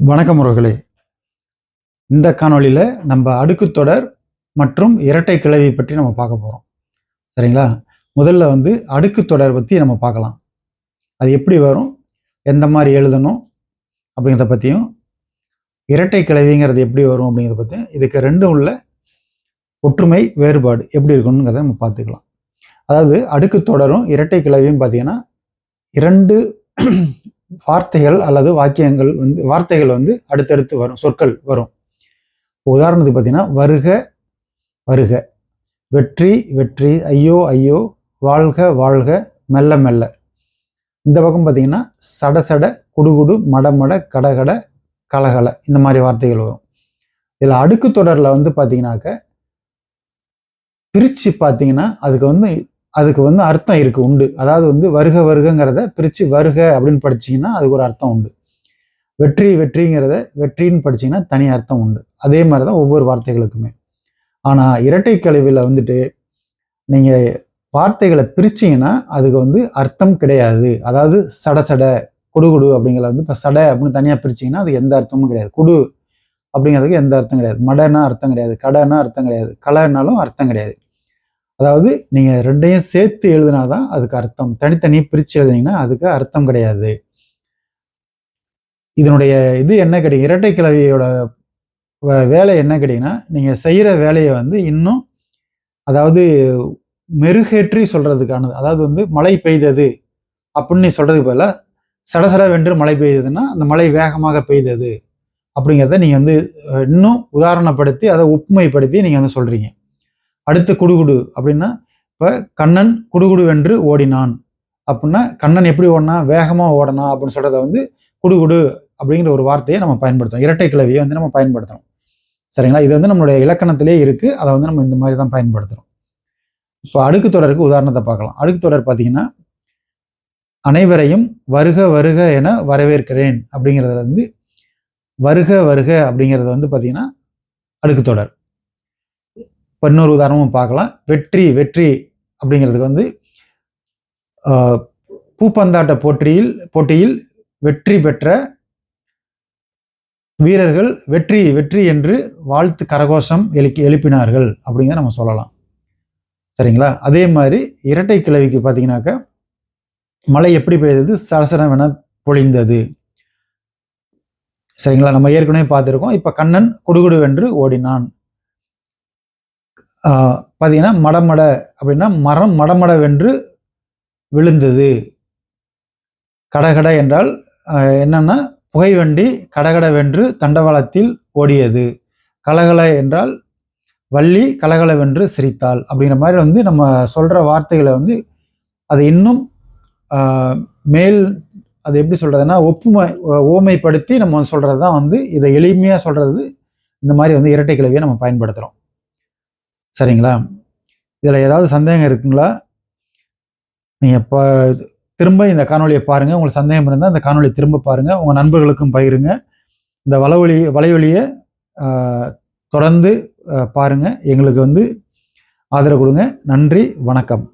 வணக்கம் உறவுகளே இந்த காணொளியில் நம்ம அடுக்குத் தொடர் மற்றும் இரட்டை கிளவி பற்றி நம்ம பார்க்க போகிறோம் சரிங்களா? முதல்ல வந்து அடுக்குத் தொடர் பற்றி நம்ம பார்க்கலாம். அது எப்படி வரும்? எந்த மாதிரி எழுதணும்? அப்படிங்கிறத பற்றியும் இரட்டை கிளவிங்கிறது எப்படி வரும் அப்படிங்கிறத பற்றியும் இதுக்கு ரெண்டும் உள்ள ஒற்றுமை வேறுபாடு எப்படி இருக்கணுங்கிறத நம்ம பார்த்துக்கலாம். அதாவது அடுக்குத் தொடரும் இரட்டை கிளவியும் பார்த்தீங்கன்னா இரண்டு வார்த்தைகள் அல்லது வாக்கியங்கள் வந்து வார்த்தைகள் வந்து அடுத்தடுத்து வரும் சொற்கள் வரும். உதாரணத்துக்கு பார்த்தீங்கன்னா வருக வருக. வெற்றி வெற்றி. ஐயோ ஐயோ. வாழ்க வாழ்க. மெல்ல மெல்ல. இந்த பக்கம் பார்த்தீங்கன்னா சட சட குடுகுடு மடமட கடகட கலகல. இந்த மாதிரி வார்த்தைகள் வரும். இதில் அடுக்கு தொடரில் வந்து பார்த்தீங்கன்னாக்க பிரித்து பார்த்தீங்கன்னா அதுக்கு வந்து அதுக்கு வந்து அர்த்தம் இருக்குது உண்டு. அதாவது வந்து வருக வருகங்கிறத பிரித்து வருக அப்படின்னு படிச்சீங்கன்னா அதுக்கு ஒரு அர்த்தம் உண்டு. வெற்றி வெற்றிங்கிறத வெற்றின்னு படிச்சீங்கன்னா தனி அர்த்தம் உண்டு. அதே மாதிரி தான் ஒவ்வொரு வார்த்தைகளுக்குமே. ஆனால் இரட்டை கழிவில் வந்துட்டு நீங்கள் வார்த்தைகளை பிரிச்சிங்கன்னா அதுக்கு வந்து அர்த்தம் கிடையாது. அதாவது சட சட குடுகுடு அப்படிங்கிறத வந்து இப்போ சடை அப்படின்னு தனியாக பிரிச்சிங்கன்னா அதுக்கு எந்த அர்த்தமும் கிடையாது. குடு அப்படிங்கிறதுக்கு எந்த அர்த்தம் கிடையாது. மடன்னா அர்த்தம் கிடையாது. கடைன்னா அர்த்தம் கிடையாது. கலைனாலும் அர்த்தம் கிடையாது. அதாவது நீங்கள் ரெண்டையும் சேர்த்து எழுதினாதான் அதுக்கு அர்த்தம். தனித்தனி பிரித்து எழுதினீங்கன்னா அதுக்கு அர்த்தம் கிடையாது. இதனுடைய இது என்ன கிடைக்கும்? இரட்டை கிளவியோட வேலை என்ன கிடைக்குன்னா நீங்கள் செய்கிற வேலையை வந்து இன்னும் அதாவது மெருகேற்றி சொல்கிறதுக்கானது அதாவது வந்து மழை பெய்தது அப்படின்னு நீ சொல்றதுக்கு பதிலாக சடசட வென்று மழை பெய்ததுன்னா அந்த மழை வேகமாக பெய்தது அப்படிங்கிறத நீங்கள் வந்து இன்னும் உதாரணப்படுத்தி அதை உப்புமைப்படுத்தி நீங்கள் வந்து சொல்கிறீங்க அடுத்து குடுகுடு அப்படின்னா இப்போ கண்ணன் குடுகுடுவென்று ஓடினான். அப்படின்னா கண்ணன் எப்படி ஓடினா வேகமாக ஓடனா அப்படின்னு சொல்கிறத வந்து குடுகுடு அப்படிங்கிற ஒரு வார்த்தையை நம்ம பயன்படுத்தணும். இரட்டை கிளவியை வந்து நம்ம பயன்படுத்தணும். சரிங்களா? இது வந்து நம்மளுடைய இலக்கணத்திலே இருக்குது அதை வந்து நம்ம இந்த மாதிரி தான் பயன்படுத்துகிறோம் இப்போ அடுக்கு தொடருக்கு உதாரணத்தை பார்க்கலாம். அடுக்கு தொடர் பார்த்தீங்கன்னா அனைவரையும் வருக வருக என வரவேற்கிறேன் அப்படிங்கிறதுல வந்து வருக வருக அப்படிங்கிறது வந்து பார்த்தீங்கன்னா அடுக்கு தொடர். இப்போ இன்னொரு உதாரணமும் பார்க்கலாம். வெற்றி வெற்றி அப்படிங்கிறதுக்கு வந்து பூப்பந்தாட்ட போட்டியில் போட்டியில் வெற்றி பெற்ற வீரர்கள் வெற்றி வெற்றி என்று வாழ்த்து கரகோஷம் எழுப்பி எழுப்பினார்கள் அப்படிங்கிறத நம்ம சொல்லலாம். சரிங்களா? அதே மாதிரி இரட்டை கிழவிக்கு பார்த்தீங்கன்னாக்கா மழை எப்படி பெய்தது? சலசலவென பொழிந்தது. சரிங்களா? நம்ம ஏற்கனவே பார்த்துருக்கோம். இப்போ கண்ணன் குடுகுடுவென்று ஓடினான். பார்த்தீங்கன்னா மடமட அப்படின்னா மரம் மடமடவென்று விழுந்தது. கடகட என்றால் என்னன்னா புகைவண்டி கடகடவென்று தண்டவாளத்தில் ஓடியது. கலகல என்றால் வள்ளி கலகலவென்று சிரித்தாள். அப்படிங்கிற மாதிரி வந்து நம்ம சொல்கிற வார்த்தைகளை வந்து அது இன்னும் மேல் அது எப்படி சொல்கிறதுனா ஒப்புமை ஓமைப்படுத்தி நம்ம சொல்கிறது தான் வந்து இதை எளிமையாக சொல்கிறது இந்த மாதிரி வந்து இரட்டை கிழவியை நம்ம பயன்படுத்துகிறோம் சரிங்களா? இதில் ஏதாவது சந்தேகம் இருக்குங்களா? நீங்கள் இப்போ திரும்ப இந்த காணொலியை பாருங்கள் உங்களுக்கு சந்தேகம் இருந்தால் இந்த காணொலியை திரும்ப பாருங்கள் உங்கள் நண்பர்களுக்கும் பகிருங்க. இந்த வளவொலி வலைவொலியை தொடர்ந்து பாருங்கள் எங்களுக்கு வந்து ஆதரவு கொடுங்க. நன்றி வணக்கம்.